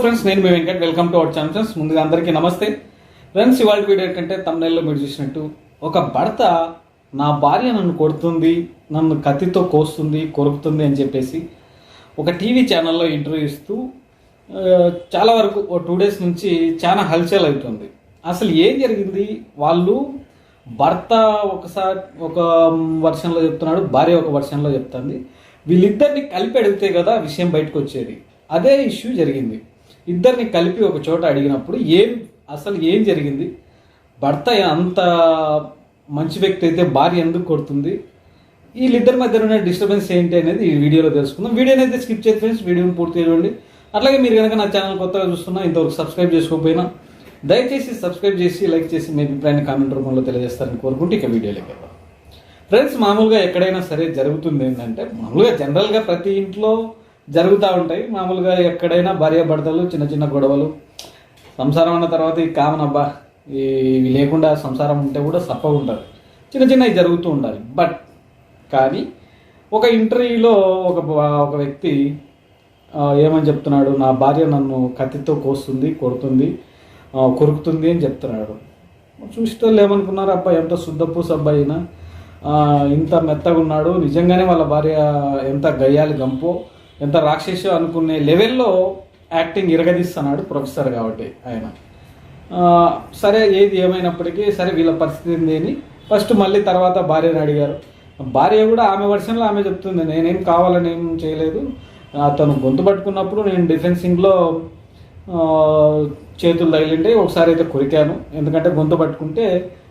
Friends నేను మీ Venkat. Welcome to our channel friends ముందుగా అందరికీ నమస్తే. ఫ్రెండ్స్ ఇవాళ వీడియో ఏంటంటే తమిళలో మీరు చూసినట్టు ఒక భర్త నా భార్య నన్ను కొడుతుంది నన్ను కత్తితో కోస్తుంది కొరుకుతుంది అని చెప్పేసి ఒక టీవీ ఛానల్లో ఇంటర్వ్యూ ఇస్తూ చాలా వరకు ఓ టూ డేస్ నుంచి చాలా హల్చల్ అవుతుంది. అసలు ఏం జరిగింది? వాళ్ళు భర్త ఒకసారి ఒక వర్షన్లో చెప్తున్నాడు భార్య ఒక వర్షన్లో చెప్తుంది. వీళ్ళిద్దరిని కలిపి అడిగితే కదా విషయం బయటకు వచ్చేది. అదే ఇష్యూ జరిగింది. ఇద్దరిని కలిపి ఒక చోట అడిగినప్పుడు ఏం అసలు ఏం జరిగింది? భర్త అంత మంచి వ్యక్తి అయితే భార్య ఎందుకు కొడుతుంది? వీళ్ళిద్దరి మధ్య ఉన్న డిస్టర్బెన్స్ ఏంటి అనేది ఈ వీడియోలో తెలుసుకుందాం. వీడియోని అయితే స్కిప్ చేసి ఫ్రెండ్స్ వీడియోని పూర్తి చూడండి. అట్లాగే మీరు కనుక నా ఛానల్ కొత్తగా చూస్తున్నా ఇంతవరకు సబ్స్క్రైబ్ చేసుకోకపోయినా దయచేసి సబ్స్క్రైబ్ చేసి లైక్ చేసి మీ అభిప్రాయాన్ని కామెంట్ రూపంలో తెలియజేస్తారని కోరుకుంటూ ఇక వీడియోలోకి వెళ్దాం. ఫ్రెండ్స్ మామూలుగా ఎక్కడైనా సరే జరుగుతుంది ఏంటంటే మామూలుగా జనరల్గా ప్రతి ఇంట్లో జరుగుతూ ఉంటాయి. మామూలుగా ఎక్కడైనా భార్య భర్తలు చిన్న చిన్న గొడవలు సంసారం అన్న తర్వాత ఈ కామన్ అబ్బా ఇవి లేకుండా సంసారం ఉంటే కూడా సప్పగా ఉంటుంది చిన్న చిన్నవి జరుగుతూ ఉండాలి. బట్ కానీ ఒక ఇంటర్వ్యూలో ఒక ఒక వ్యక్తి ఏమని చెప్తున్నాడు? నా భార్య నన్ను కత్తితో కోస్తుంది కొడుతుంది కొరుకుతుంది అని చెప్తున్నాడు. చూసేటోళ్ళు ఏమనుకున్నారు? అబ్బాయి ఎంత శుద్ధపూస అబ్బాయి అయినా ఇంత మెత్తగా ఉన్నాడు. నిజంగానే వాళ్ళ భార్య ఎంత గయ్యాలి గంపో. ఎంత రాక్షసు అనుకునే లెవెల్లో యాక్టింగ్ ఇరగదీస్తున్నాడు ప్రొఫెసర్ కాబట్టి ఆయన. సరే ఏది ఏమైనప్పటికీ సరే వీళ్ళ పరిస్థితి ఏంది ఫస్ట్ మళ్ళీ తర్వాత భార్యను అడిగారు. భార్య కూడా ఆమె వర్షన్లో ఆమె చెప్తుంది నేనేం కావాలని ఏం చేయలేదు. అతను గొంతు పట్టుకున్నప్పుడు నేను డిఫెన్సింగ్లో చేతులు తగిలింటే ఒకసారి అయితే కొరికాను. ఎందుకంటే గొంతు పట్టుకుంటే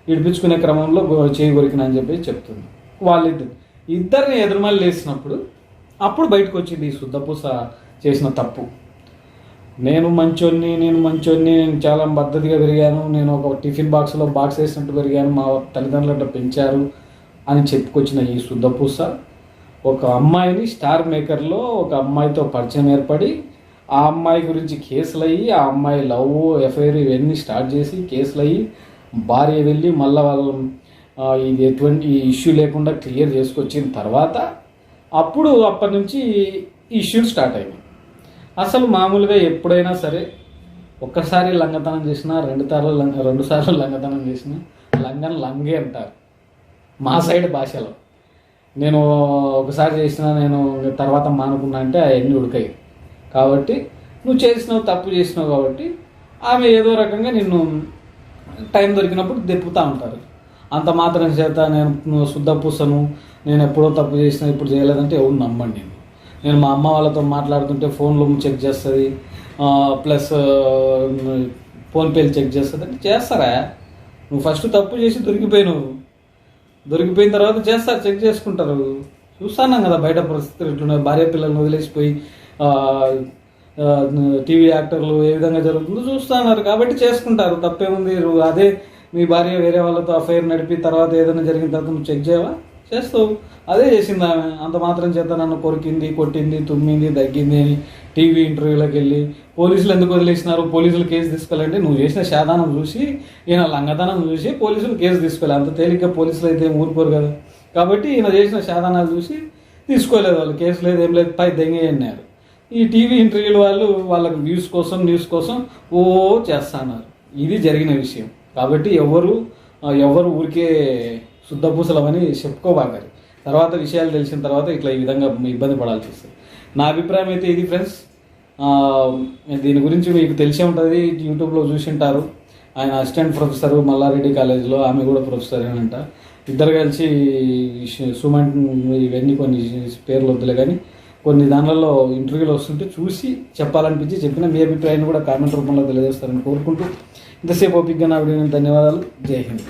ఇడిపించుకునే క్రమంలో చేయి కొరికిన అని చెప్పి చెప్తుంది. వాళ్ళిద్దరు. ఇద్దరిని ఎదురుమల్లి వేసినప్పుడు అప్పుడు బయటకు వచ్చింది ఈ శుద్ధపూస చేసిన తప్పు. నేను మంచోన్ని నేను మంచోన్ని నేను చాలా పద్ధతిగా పెరిగాను. నేను ఒక టిఫిన్ బాక్స్లో బాక్స్ వేసినట్టు పెరిగాను. మా తల్లిదండ్రులు అట్లా పెంచారు అని చెప్పుకొచ్చిన ఈ శుద్ధపూస ఒక అమ్మాయిని స్టార్ మేకర్లో ఒక అమ్మాయితో పరిచయం ఏర్పడి ఆ అమ్మాయి గురించి కేసులు అయ్యి ఆ అమ్మాయి లవ్ ఎఫ్ఐఆర్ ఇవన్నీ స్టార్ట్ చేసి కేసులు అయ్యి భార్య వెళ్ళి మళ్ళీ వాళ్ళు ఇది ఎటువంటి ఇష్యూ లేకుండా క్లియర్ చేసుకొచ్చిన తర్వాత అప్పుడు అప్పటి నుంచి ఇష్యూలు స్టార్ట్ అయినాయి. అసలు మామూలుగా ఎప్పుడైనా సరే ఒక్కసారి లంగతనం చేసినా రెండు సార్లు రెండు సార్లు లంగతనం చేసినా లంగన్ లంగే అంటారు. మా సైడ్ భాషలో. నేను ఒకసారి చేసినా నేను తర్వాత మానుకున్నా అంటే అవన్నీ ఉడకాయి కాబట్టి నువ్వు చేసినావు తప్పు చేసినావు కాబట్టి ఆమె ఏదో రకంగా నిన్ను టైం దొరికినప్పుడు దెప్పుతూ ఉంటారు. అంత మాత్రం చేత నేను శుద్ధ పూసను నేను ఎప్పుడో తప్పు చేసినా ఇప్పుడు చేయలేదంటే ఎవరు నమ్మండి? నేను నేను మా అమ్మ వాళ్ళతో మాట్లాడుతుంటే ఫోన్లో చెక్ చేస్తుంది ప్లస్ ఫోన్పేలు చెక్ చేస్తుంది. అంటే చేస్తారా? నువ్వు ఫస్ట్ తప్పు చేసి దొరికిపోయినావు దొరికిపోయిన తర్వాత చేస్తారు చెక్ చేసుకుంటారు. చూస్తాను కదా బయట పరిస్థితులు ఎట్లున్నాయి. భార్య పిల్లల్ని వదిలేసిపోయి టీవీ యాక్టర్లు ఏ విధంగా జరుగుతుందో చూస్తున్నారు. కాబట్టి చేసుకుంటారు తప్పేముంది? అదే మీ భార్య వేరే వాళ్ళతో అఫైర్ నడిపి తర్వాత ఏదైనా జరిగిన తర్వాత నువ్వు చెక్ చేయవా? చేస్తావు. అదే చేసింది ఆమె. అంత మాత్రం చేత నన్ను కొరికింది కొట్టింది తుమ్మింది దగ్గింది అని టీవీ ఇంటర్వ్యూలోకి వెళ్ళి పోలీసులు ఎందుకు వదిలేసినారు? పోలీసులు కేసు తీసుకోవాలంటే నువ్వు చేసిన శాదానం చూసి ఈయన లంగతనం చూసి పోలీసులు కేసు తీసుకోవాలి. అంత తేలిగ్గా పోలీసులు అయితే ఊరుకోరు కదా. కాబట్టి ఈయన చేసిన శాదానాలు చూసి తీసుకోలేదు వాళ్ళు. కేసు లేదు ఏం లేదు పై దెంగేయన్నారు ఈ టీవీ ఇంటర్వ్యూల వాళ్ళు వాళ్ళకి వ్యూస్ కోసం న్యూస్ కోసం ఓ చేస్తున్నారు. ఇది జరిగిన విషయం. కాబట్టి ఎవరు ఎవరు ఊరికే శుద్ధపూసలమని చెప్పుకోబాగారు తర్వాత విషయాలు తెలిసిన తర్వాత ఇట్లా ఈ విధంగా ఇబ్బంది పడాల్సి వస్తుంది. నా అభిప్రాయం అయితే ఇది ఫ్రెండ్స్. దీని గురించి మీకు తెలిసే ఉంటుంది యూట్యూబ్లో చూసి ఉంటారు ఆయన అసిస్టెంట్ ప్రొఫెసర్ మల్లారెడ్డి కాలేజీలో ఆమె కూడా ప్రొఫెసర్ అంట ఇద్దరు కలిసి ఈ సుమన్ ఇవన్నీ కొన్ని పేర్లు వద్దులే కానీ కొన్ని దానిలలో ఇంటర్వ్యూలు వస్తుంటే చూసి చెప్పాలనిపించి చెప్పిన మీ అభిప్రాయాన్ని కూడా కామెంట్ రూపంలో తెలియజేస్తారని కోరుకుంటూ ఇంతసేపు ఓపికగా నా వీడియో ధన్యవాదాలు. జై హింద్.